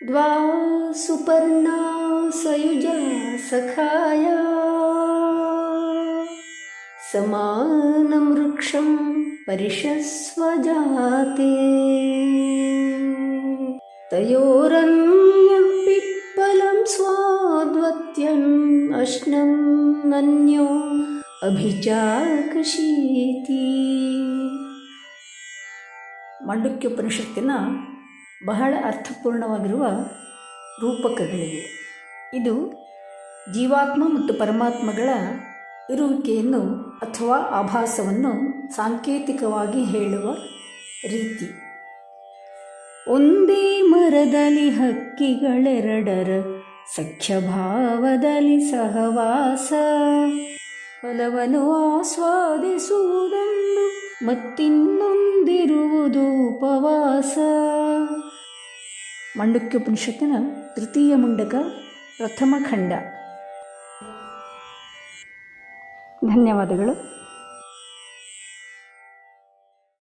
द्वा सुपर्णा सयुजा सखाय समानं वृक्षं परिषस्वजाते तयोरन्यपिप्पलं स्वाद्वत्यन् अश्नन् अन्यो ಅಭಿಚಾಕಶೀತಿ ಮಾಂಡುಕ್ಯೋಪನಿಷತ್ತಿನ ಬಹಳ ಅರ್ಥಪೂರ್ಣವಾಗಿರುವ ರೂಪಕಗಳಿವೆ. ಇದು ಜೀವಾತ್ಮ ಮತ್ತು ಪರಮಾತ್ಮಗಳ ಇರುವಿಕೆಯನ್ನು ಅಥವಾ ಆಭಾಸವನ್ನು ಸಾಂಕೇತಿಕವಾಗಿ ಹೇಳುವ ರೀತಿ. ಒಂದೇ ಮರದಲ್ಲಿ ಹಕ್ಕಿಗಳೆರಡರ ಸಖ್ಯಭಾವದಲ್ಲಿ ಸಹವಾಸ. ಫಲವನ್ನು ಆಸ್ವಾದಿಸುವುದೊಂದು ಮತ್ತಿನ್ನೊಂದಿರುವುದು ಉಪವಾಸ. ಮಂಡುಕ್ಯೋಪನಿಷತ್ತಿನ ತೃತೀಯ ಮುಂಡಕ ಪ್ರಥಮ ಖಂಡ. ಧನ್ಯವಾದಗಳು.